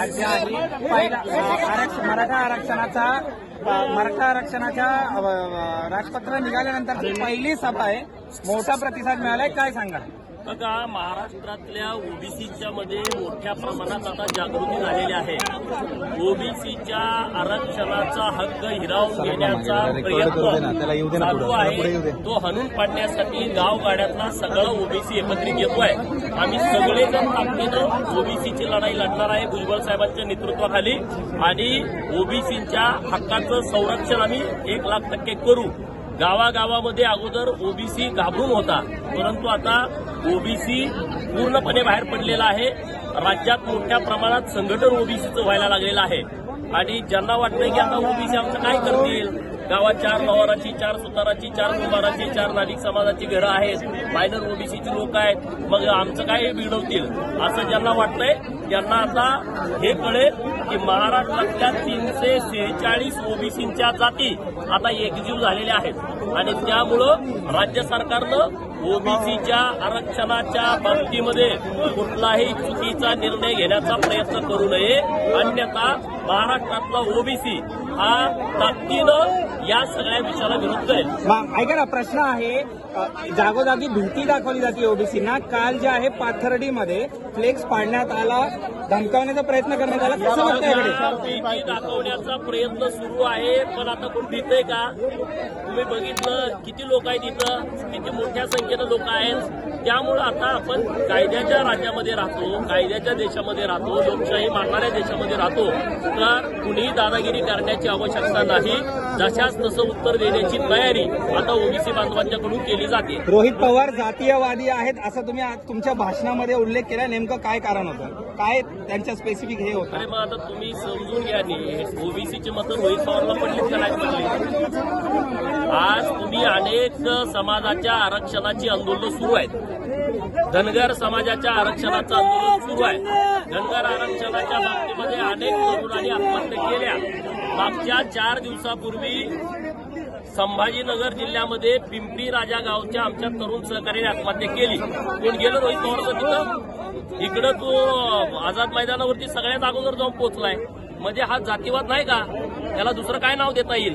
आज जे आहे पहिला आरक्षण मराठा आरक्षणाचा मराठा आरक्षणाच्या राजपत्र निघाल्यानंतरची पहिली सभा आहे. मोठा प्रतिसाद मिळालाय काय सांगाल? बघा महाराष्ट्रातल्या ओबीसीच्या मध्ये मोठ्या प्रमाणात आता जागृती झालेली आहे. ओबीसीच्या आरक्षणाचा हक्क हिरावून घेण्याचा प्रयत्न चालू आहे. तो हणून पाडण्यासाठी गावगाड्यातला सगळं ओबीसी एकत्रित येतोय आम्ही सगळेजण ताकदीनं ओबीसीची लढाई लढणार आहे भुजबळ साहेबांच्या नेतृत्वाखाली. आणि ओबीसीच्या हक्काचं संरक्षण आम्ही एक लाख टक्के करू. गावागावामध्ये अगोदर ओबीसी घाबरून होता. परंतु आता ओबीसी पूर्णपणे बाहेर पडलेला आहे. राज्यात मोठ्या प्रमाणात संघटन ओबीसीचं व्हायला लागलेलं आहे. आणि ज्यांना वाटतं की आता ओबीसी आमचं काय करतील? गावात चार पवाराची चार सुताराची चार कुंभाराची चार नागरिक समाजाची घरं आहेत. मायनर ओबीसीची लोक आहेत. मग आमचं काय हे बिघडवतील? असं ज्यांना वाटतंय त्यांना आता हे कळेल की महाराष्ट्रातल्या तीनशे सेहेचाळीस ओबीसींच्या जाती आता एकजीव झालेल्या आहेत. आणि त्यामुळं राज्य सरकारनं ओबीसीच्या आरक्षणाच्या बाबतीमध्ये कुठलाही चुकीचा निर्णय घेण्याचा प्रयत्न करू नये. अन्यथा महाराष्ट्रातला ओबीसी हा ताकदीनं या सगळ्या विषयाला विरोध करेल ऐका ना प्रश्न आहे जागोजागी भीती दाखवली जाते ओबीसीना काल जे आहे पाथर्डीमध्ये फ्लेक्स पाडण्यात आला धमकावण्याचा प्रयत्न करण्यात आला. कसं दाखवण्याचा प्रयत्न सुरू आहे पण आता कोण भीतय का? तुम्ही बघितलं किती लोक आहेत इथं किती मोठ्या संख्येनं लोक आहेत. त्यामुळं आता आपण कायद्याच्या राज्यामध्ये राहतो कायद्याच्या देशामध्ये राहतो लोकशाही मानणाऱ्या देशामध्ये राहतो. तर कुणीही दादागिरी करण्याची आवश्यकता नाही. जशाच तसं उत्तर देण्याची तयारी आता ओबीसी बांधवांच्याकडून केली जाते. रोहित पवार जातीयवादी आहेत असं तुम्ही आज तुमच्या भाषणामध्ये उल्लेख केला. नेमकं काय कारण होतं? काय त्यांच्या स्पेसिफिक हे होतं? अरे मग आता तुम्ही समजून घ्या ओबीसीची मतं रोहित पवारला पडलीत का नाही पडली. आज तुम्ही अनेक समाजाच्या आरक्षणाची आंदोलनं सुरू आहेत. धनगर समाजाच्या आरक्षणाचं आंदोलन सुरू आहे. धनगर आरक्षणाच्या बाबतीमध्ये अनेक तरुणांनी आत्महत्या केल्या. मागच्या चार दिवसापूर्वी संभाजीनगर जिल्ह्यामध्ये पिंपरी राजा गावच्या आमच्या तरुण सहकार्याने आत्महत्या केली. कोण गेलं रोहित पवारचं तिथं? इकडं तो आझाद मैदानावरती सगळ्यात अगोदर जाऊन पोहोचलाय. म्हणजे हा जातीवाद नाही का? त्याला दुसरं काय नाव देता येईल?